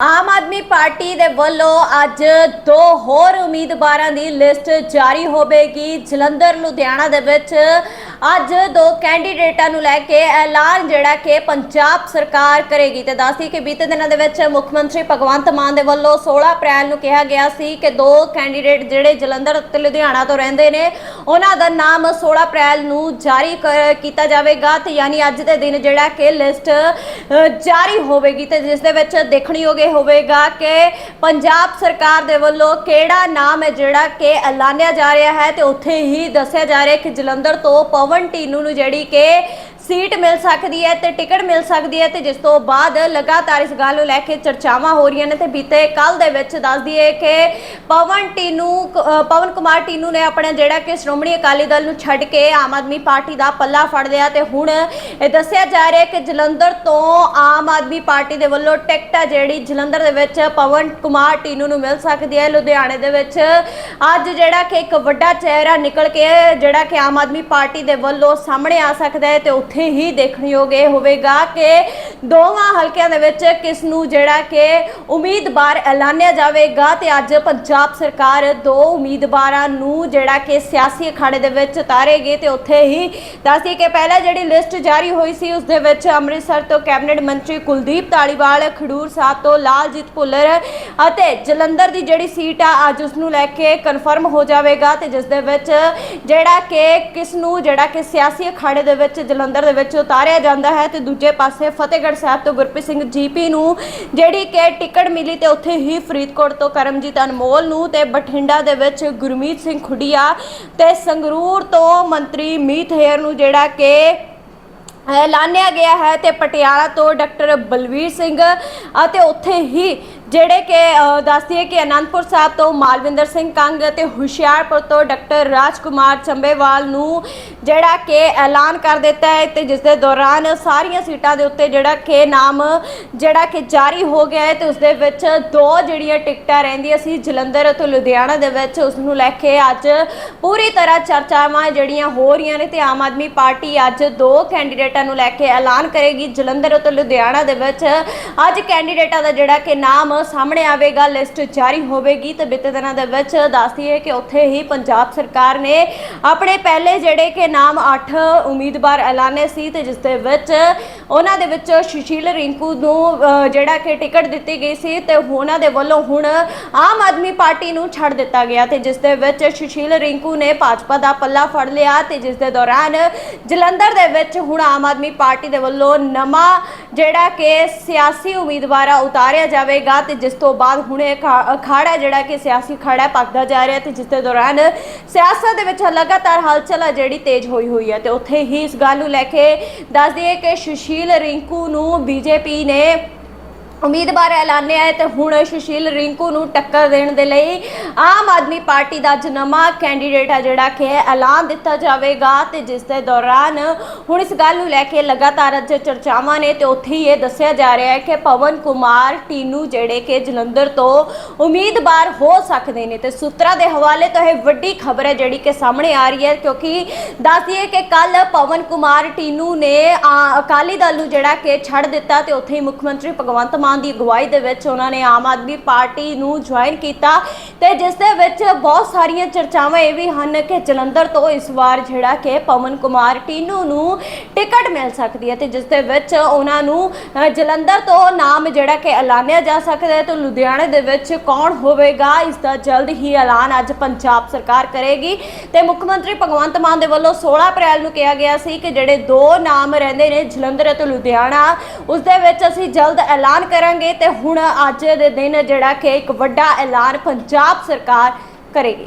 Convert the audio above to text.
Aam Aadmi party ਦੇ ਵੱਲੋਂ ਅੱਜ ਦੋ ਹੋਰ ਉਮੀਦਵਾਰਾਂ ਦੀ ਲਿਸਟ ਜਾਰੀ ਹੋਵੇਗੀ। ਜਲੰਧਰ, ਲੁਧਿਆਣਾ ਦੇ ਵਿੱਚ ਅੱਜ ਦੋ ਕੈਂਡੀਡੇਟਾਂ ਨੂੰ ਲੈ ਕੇ ਐਲਾਨ ਜਿਹੜਾ ਕਿ ਪੰਜਾਬ ਸਰਕਾਰ ਕਰੇਗੀ ਤੇ ਦੱਸਦੀ ਕਿ ਬੀਤੇ ਦਿਨਾਂ ਦੇ ਵਿੱਚ ਮੁੱਖ ਮੰਤਰੀ ਭਗਵੰਤ ਮਾਨ ਦੇ ਵੱਲੋਂ 16 ਅਪ੍ਰੈਲ ਨੂੰ ਕਿਹਾ ਗਿਆ ਸੀ ਕਿ ਦੋ ਕੈਂਡੀਡੇਟ ਜਿਹੜੇ ਜਲੰਧਰ ਅਤੇ ਲੁਧਿਆਣਾ ਤੋਂ ਰਹਿੰਦੇ ਨੇ, ਉਹਨਾਂ ਦਾ ਨਾਮ 16 ਅਪ੍ਰੈਲ ਨੂੰ ਜਾਰੀ ਕਰ- ਕੀਤਾ ਜਾਵੇਗਾ ਤੇ ਯਾਨੀ ਅੱਜ ਦੇ ਦਿਨ ਜਿਹੜਾ ਕਿ ਲਿਸਟ ਜਾਰੀ ਹੋਵੇਗੀ ਤੇ ਜਿਸ ਦੇ ਵਿੱਚ ਦੇਖਣਯੋਗ ਇਹ ਹੋਵੇਗਾ ਕਿ ਪੰਜਾਬ ਸਰਕਾਰ ਦੇ ਵੱਲੋਂ ਕਿਹੜਾ ਨਾਮ ਹੈ ਜਿਹੜਾ ਕਿ ਐਲਾਨਿਆ ਜਾ ਰਿਹਾ ਹੈ ਤੇ ਉੱਥੇ ਹੀ ਦੱਸਿਆ ਜਾ ਰਿਹਾ ਕਿ ਜਲੰਧਰ ਤੋਂ ਪਵਨ ਟੀਨੂ ਨੂੰ ਜਿਹੜੀ ਕਿ ਸੀਟ ਮਿਲ ਸਕਦੀ ਹੈ ਤੇ ਟਿਕਟ ਮਿਲ ਸਕਦੀ ਹੈ ਤੇ ਜਿਸ ਤੋਂ ਬਾਅਦ ਲਗਾਤਾਰ ਇਸ ਗੱਲ ਨੂੰ ਲੈ ਕੇ ਚਰਚਾਵਾਂ ਹੋ ਰਹੀਆਂ ਨੇ ਤੇ ਬੀਤੇ ਕੱਲ ਦੇ ਵਿੱਚ ਦੱਸ ਦਈਏ ਕਿ ਪਵਨ ਟੀਨੂ ਪਵਨ ਕੁਮਾਰ ਟੀਨੂ ਨੇ ਆਪਣਾ ਜਿਹੜਾ ਕਿ ਸ਼੍ਰੋਮਣੀ ਅਕਾਲੀ ਦਲ ਨੂੰ ਛੱਡ ਕੇ ਆਮ ਆਦਮੀ ਪਾਰਟੀ ਦਾ ਪੱਲਾ ਫੜ ਲਿਆ ਤੇ ਹੁਣ ਇਹ ਦੱਸਿਆ ਜਾ ਰਿਹਾ ਕਿ ਜਲੰਧਰ ਤੋਂ ਆਮ ਆਦਮੀ ਪਾਰਟੀ ਦੇ ਵੱਲੋਂ ਟਿਕਟ ਹੈ ਜਿਹੜੀ ਜਲੰਧਰ ਦੇ ਵਿੱਚ ਪਵਨ ਕੁਮਾਰ ਟੀਨੂ ਨੂੰ ਮਿਲ ਸਕਦੀ ਹੈ। ਲੁਧਿਆਣੇ ਦੇ ਵਿੱਚ ਅੱਜ ਜਿਹੜਾ ਕਿ ਇੱਕ ਵੱਡਾ ਚਿਹਰਾ ਨਿਕਲ ਕੇ ਜਿਹੜਾ ਕਿ ਆਮ ਆਦਮੀ ਪਾਰਟੀ ਦੇ ਵੱਲੋਂ ਸਾਹਮਣੇ ਆ ਸਕਦਾ ਹੈ ਤੇ ਉੱਥੇ ਹੀ ਦੇਖਣਯੋਗ ਇਹ ਹੋਵੇਗਾ ਕਿ ਦੋਵਾਂ ਹਲਕਿਆਂ ਦੇ ਵਿੱਚ ਕਿਸ ਨੂੰ ਜਿਹੜਾ ਕਿ ਉਮੀਦਵਾਰ ਐਲਾਨਿਆ ਜਾਵੇਗਾ ਤੇ ਅੱਜ ਪੰਜਾਬ ਸਰਕਾਰ ਦੋ ਉਮੀਦਵਾਰਾਂ ਨੂੰ ਜਿਹੜਾ ਕਿ ਸਿਆਸੀ ਅਖਾੜੇ ਦੇ ਵਿੱਚ ਉਤਾਰੇਗੀ ਤੇ ਉੱਥੇ ਹੀ ਦੱਸਦੀ ਕਿ ਪਹਿਲਾਂ ਜਿਹੜੀ ਲਿਸਟ ਜਾਰੀ ਹੋਈ ਸੀ, ਉਸ ਦੇ ਵਿੱਚ ਅੰਮ੍ਰਿਤਸਰ ਤੋਂ ਕੈਬਨਿਟ ਮੰਤਰੀ ਕੁਲਦੀਪ ਧਾਲੀਵਾਲ, ਖਡੂਰ ਸਾਹਿਬ ਤੋਂ ਲਾਲਜੀਤ ਭੁੱਲਰ ਅਤੇ ਜਲੰਧਰ ਦੀ ਜਿਹੜੀ ਸੀਟ ਆ, ਅੱਜ ਉਸ ਨੂੰ ਲੈ ਕੇ ਕਨਫਰਮ ਹੋ ਜਾਵੇਗਾ ਤੇ ਜਿਸ ਦੇ ਵਿੱਚ ਜਿਹੜਾ ਕਿ ਕਿਸ ਨੂੰ ਜਿਹੜਾ ਕਿ ਸਿਆਸੀ ਅਖਾੜੇ ਦੇ ਵਿੱਚ ਜਲੰਧਰ ਦੇ ਵਿੱਚ ਉਤਾਰਿਆ ਜਾਂਦਾ ਹੈ ਤੇ ਦੂਜੇ ਪਾਸੇ ਫਤਿਹਗੜ੍ਹ ਸਾਹਿਬ ਤੋਂ ਗੁਰਪ੍ਰੀਤ ਸਿੰਘ ਜੀਪੀ ਨੂੰ, ਜਿਹੜੀ ਕਿ ਟਿਕਟ ਮਿਲੀ ਤੇ ਉੱਥੇ ਹੀ ਫਰੀਦਕੋਟ ਤੋਂ ਕਰਮਜੀਤ ਅਨਮੋਲ ਨੂੰ ਤੇ ਬਠਿੰਡਾ ਦੇ ਵਿੱਚ ਗੁਰਮੀਤ ਸਿੰਘ ਖੁੱਡੀਆ ਤੇ ਸੰਗਰੂਰ ਤੋਂ ਮੰਤਰੀ ਮੀਤ ਹੇਰ ਨੂੰ ਜਿਹੜਾ ਕਿ ਐਲਾਨਿਆ ਗਿਆ ਹੈ ਤੇ ਪਟਿਆਲਾ ਤੋਂ ਡਾਕਟਰ ਬਲਵੀਰ ਸਿੰਘ ਅਤੇ ਉੱਥੇ ਹੀ ਜਿਹੜੇ ਕਿ ਦੱਸਦੀਏ ਕਿ ਅਨੰਦਪੁਰ ਸਾਹਿਬ ਤੋਂ ਮਾਲਵਿੰਦਰ ਸਿੰਘ ਕੰਗ ਅਤੇ ਹੁਸ਼ਿਆਰਪੁਰ ਤੋਂ ਡਾਕਟਰ ਰਾਜਕੁਮਾਰ ਚੰਬੇਵਾਲ ਨੂੰ ਜਿਹੜਾ ਕਿ ਐਲਾਨ ਕਰ ਦਿੱਤਾ ਹੈ ਤੇ ਜਿਸ ਦੇ ਦੌਰਾਨ ਸਾਰੀਆਂ ਸੀਟਾਂ ਦੇ ਉੱਤੇ ਜਿਹੜਾ ਕਿ ਨਾਮ, ਜਿਹੜਾ ਕਿ ਜਾਰੀ ਹੋ ਗਿਆ ਹੈ ਤੇ ਉਸ ਦੇ ਵਿੱਚ ਦੋ ਜਿਹੜੀਆਂ ਟਿਕਟਾਂ ਰਹਿੰਦੀਆਂ ਸੀ, ਜਲੰਧਰ ਅਤੇ ਲੁਧਿਆਣਾ ਦੇ ਵਿੱਚ ਉਸ ਨੂੰ ਲੈ ਕੇ ਅੱਜ ਪੂਰੀ ਤਰ੍ਹਾਂ ਚਰਚਾਵਾਂ ਜਿਹੜੀਆਂ ਹੋ ਰਹੀਆਂ ਨੇ ਤੇ ਆਮ ਆਦਮੀ ਪਾਰਟੀ ਅੱਜ ਦੋ ਕੈਂਡੀਡੇਟਾਂ ਨੂੰ ਲੈ ਕੇ ਐਲਾਨ ਕਰੇਗੀ ਜਲੰਧਰ ਅਤੇ ਲੁਧਿਆਣਾ ਦੇ ਵਿੱਚ। ਅੱਜ ਕੈਂਡੀਡੇਟਾਂ ਦਾ ਜਿਹੜਾ ਕਿ ਨਾਮ ਸਾਹਮਣੇ ਆਵੇਗਾ, ਲਿਸਟ ਜਾਰੀ ਹੋਵੇਗੀ ਤੇ ਬੀਤੇ ਦਿਨਾਂ ਦੇ ਵਿੱਚ ਦੱਸਦੀ ਹੈ ਕਿ ਉੱਥੇ ਹੀ ਪੰਜਾਬ ਸਰਕਾਰ ਨੇ ਆਪਣੇ ਪਹਿਲੇ ਜਿਹੜੇ ਕਿ ਨਾਮ 8 ਉਮੀਦਵਾਰ ਐਲਾਨੇ ਸੀ ਤੇ ਜਿਸ ਦੇ ਵਿੱਚ ਉਹਨਾਂ ਦੇ ਵਿੱਚ ਸੁਸ਼ੀਲ ਰਿੰਕੂ ਨੂੰ ਜਿਹੜਾ ਕਿ ਟਿਕਟ ਦਿੱਤੀ ਗਈ ਸੀ ਤੇ ਉਹਨਾਂ ਦੇ ਵੱਲੋਂ ਹੁਣ ਆਮ ਆਦਮੀ ਪਾਰਟੀ ਨੂੰ ਛੱਡ ਦਿੱਤਾ ਗਿਆ ਤੇ ਜਿਸ ਦੇ ਵਿੱਚ ਸੁਸ਼ੀਲ ਰਿੰਕੂ ਨੇ ਭਾਜਪਾ ਦਾ ਪੱਲਾ ਫੜ ਲਿਆ ਤੇ ਜਿਸ ਦੇ ਦੌਰਾਨ ਜਲੰਧਰ ਦੇ ਵਿੱਚ ਹੁਣ ਆਮ ਆਦਮੀ ਪਾਰਟੀ ਦੇ ਵੱਲੋਂ ਨਵਾਂ ਜਿਹੜਾ ਕਿ ਸਿਆਸੀ ਉਮੀਦਵਾਰ ਉਤਾਰਿਆ ਜਾਵੇਗਾ ਤੇ ਜਿਸ ਤੋਂ ਬਾਅਦ ਹੁਣ ਇਹ ਅਖਾ- ਅਖਾੜਾ ਜਿਹੜਾ ਕਿ ਸਿਆਸੀ ਅਖਾੜਾ ਪੱਕਦਾ ਜਾ ਰਿਹਾ ਤੇ ਜਿਸ ਦੇ ਦੌਰਾਨ ਸਿਆਸਤ ਦੇ ਵਿੱਚ ਲਗਾਤਾਰ ਹਲਚਲ ਆ ਜਿਹੜੀ ਤੇਜ਼ ਹੋਈ ਹੋਈ ਹੈ ਤੇ ਉੱਥੇ ਹੀ ਇਸ ਗੱਲ ਨੂੰ ਲੈ ਕੇ ਦੱਸ ਦਈਏ ਕਿ ਸੁਸ਼ੀਲ ਰਿੰਕੂ ਨੂੰ ਬੀਜੇਪੀ ਨੇ ਉਮੀਦਵਾਰ ਐਲਾਨਿਆ ਹੈ ਤੇ ਹੁਣ ਸੁਸ਼ੀਲ ਰਿੰਕੂ ਨੂੰ ਟੱਕਰ ਦੇਣ ਦੇ ਲਈ ਆਮ ਆਦਮੀ ਪਾਰਟੀ ਦਾ ਅੱਜ ਕੈਂਡੀਡੇਟ ਹੈ ਜਿਹੜਾ ਕਿ ਐਲਾਨ ਦਿੱਤਾ ਜਾਵੇਗਾ ਤੇ ਜਿਸ ਦੇ ਦੌਰਾਨ ਹੁਣ ਇਸ ਗੱਲ ਨੂੰ ਲੈ ਕੇ ਲਗਾਤਾਰ ਅੱਜ ਚਰਚਾਵਾਂ ਨੇ ਤੇ ਉੱਥੇ ਹੀ ਇਹ ਦੱਸਿਆ ਜਾ ਰਿਹਾ ਹੈ ਕਿ ਪਵਨ ਕੁਮਾਰ ਟੀਨੂ ਜਿਹੜੇ ਕਿ ਜਲੰਧਰ ਤੋਂ ਉਮੀਦਵਾਰ ਹੋ ਸਕਦੇ ਨੇ ਤੇ ਸੂਤਰਾਂ ਦੇ ਹਵਾਲੇ ਤੋਂ ਇਹ ਵੱਡੀ ਖਬਰ ਹੈ ਜਿਹੜੀ ਕਿ ਸਾਹਮਣੇ ਆ ਰਹੀ ਹੈ ਕਿਉਂਕਿ ਦੱਸਦੀਏ ਕਿ ਕੱਲ ਪਵਨ ਕੁਮਾਰ ਟੀਨੂ ਨੇ ਆ, ਅਕਾਲੀ ਦਲ ਨੂੰ ਜਿਹੜਾ ਕਿ ਛੱਡ ਦਿੱਤਾ ਤੇ ਉੱਥੇ ਹੀ ਮੁੱਖ ਮੰਤਰੀ ਭਗਵੰਤ ਮਾਨ ਦੀ ਅਗਵਾਈ ਦੇ ਵਿੱਚ ਉਹਨਾਂ ਨੇ ਆਮ ਆਦਮੀ ਪਾਰਟੀ ਨੂੰ ਜੁਆਇਨ ਕੀਤਾ ਤੇ ਜਿਸ ਦੇ ਵਿੱਚ ਬਹੁਤ ਸਾਰੀਆਂ ਚਰਚਾਵਾਂ ਇਹ ਵੀ ਹਨ ਕਿ ਜਲੰਧਰ ਤੋਂ ਇਸ ਵਾਰ ਜਿਹੜਾ ਕਿ ਪਵਨ ਕੁਮਾਰ ਟੀਨੂ ਨੂੰ ਟਿਕਟ ਮਿਲ ਸਕਦੀ ਹੈ ਤੇ ਜਿਸ ਦੇ ਵਿੱਚ ਉਹਨਾਂ ਨੂੰ ਜਲੰਧਰ ਤੋਂ ਨਾਮ ਜਿਹੜਾ ਕਿ ਐਲਾਨਿਆ ਜਾ ਸਕਦਾ ਹੈ ਤੇ ਲੁਧਿਆਣੇ ਦੇ ਵਿੱਚ ਕੌਣ ਹੋਵੇਗਾ, ਇਸ ਦਾ ਜਲਦ ਹੀ ਐਲਾਨ ਅੱਜ ਪੰਜਾਬ ਸਰਕਾਰ ਕਰੇਗੀ। ਤੇ ਮੁੱਖ ਮੰਤਰੀ ਭਗਵੰਤ ਮਾਨ ਦੇ ਵੱਲੋਂ 16 ਅਪ੍ਰੈਲ ਨੂੰ ਕਿਹਾ ਗਿਆ ਸੀ ਕਿ ਜਿਹੜੇ ਦੋ ਨਾਮ ਰਹਿੰਦੇ ਨੇ ਜਲੰਧਰ ਅਤੇ ਲੁਧਿਆਣਾ, ਉਸ ਦੇ ਵਿੱਚ ਅਸੀਂ ਜਲਦ ਐਲਾਨ ਕਰਾਂਗੇ ਤੇ ਹੁਣ ਅੱਜ ਦੇ ਦਿਨ ਜਿਹੜਾ ਕਿ ਇੱਕ ਵੱਡਾ ਐਲਾਨ ਪੰਜਾਬ ਸਰਕਾਰ ਕਰੇਗੀ।